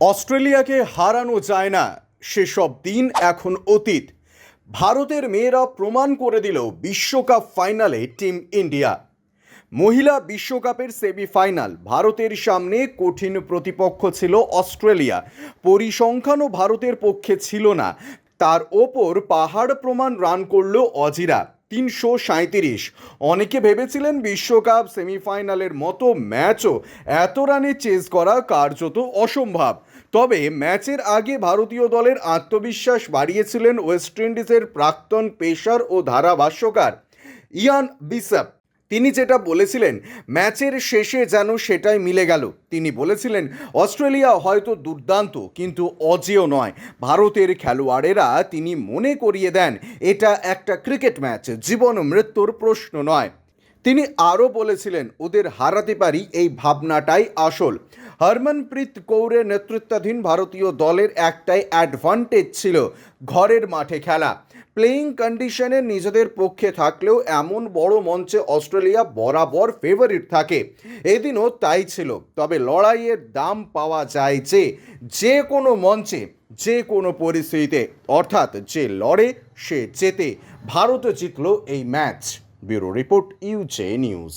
অস্ট্রেলিয়াকে হারানো যায় না, সেসব দিন এখন অতীত। ভারতের মেয়েরা প্রমাণ করে দিল বিশ্বকাপ ফাইনালে টিম ইন্ডিয়া। মহিলা বিশ্বকাপের সেমিফাইনাল, ভারতের সামনে কঠিন প্রতিপক্ষ ছিল অস্ট্রেলিয়া। পরিসংখ্যানও ভারতের পক্ষে ছিল না। তার ওপর পাহাড় প্রমাণ রান করল অজিরা। তিনশো সাঁইত্রিশ। অনেকে ভেবেছিলেন বিশ্বকাপ সেমিফাইনালের মতো ম্যাচও এত রানে চেজ করা কার্যত অসম্ভব। তবে ম্যাচের আগে ভারতীয় দলের আত্মবিশ্বাস বাড়িয়েছিলেন ওয়েস্ট ইন্ডিজের প্রাক্তন পেশার ও ধারাভাষ্যকার ইয়ান বিসপ। তিনি যেটা বলেছিলেন, ম্যাচের শেষে যেন সেটাই মিলে গেল। তিনি বলেছিলেন, অস্ট্রেলিয়া হয়তো দুর্দান্ত, কিন্তু অজেয় নয়। ভারতের খেলোয়াড়েরা তিনি মনে করিয়ে দেন, এটা একটা ক্রিকেট ম্যাচ, জীবন মৃত্যুর প্রশ্ন নয়। তিনি আরও বলেছিলেন, ওদের হারাতে পারি এই ভাবনাটাই আসল। হরমনপ্রীত কৌরের নেতৃত্বাধীন ভারতীয় দলের একটাই অ্যাডভান্টেজ ছিল ঘরের মাঠে খেলা। প্লেয়িং কন্ডিশনে নিজেদের পক্ষে থাকলেও এমন বড় মঞ্চে অস্ট্রেলিয়া বরাবর ফেভারিট থাকে। এদিনও তাই ছিল। তবে লড়াইয়ের দাম পাওয়া যায় যে যে কোনো মঞ্চে, যে কোনো পরিস্থিতিতে, অর্থাৎ যে লড়ে, সে জেতে। ভারত জিতল এই match. Bureau report UJ news.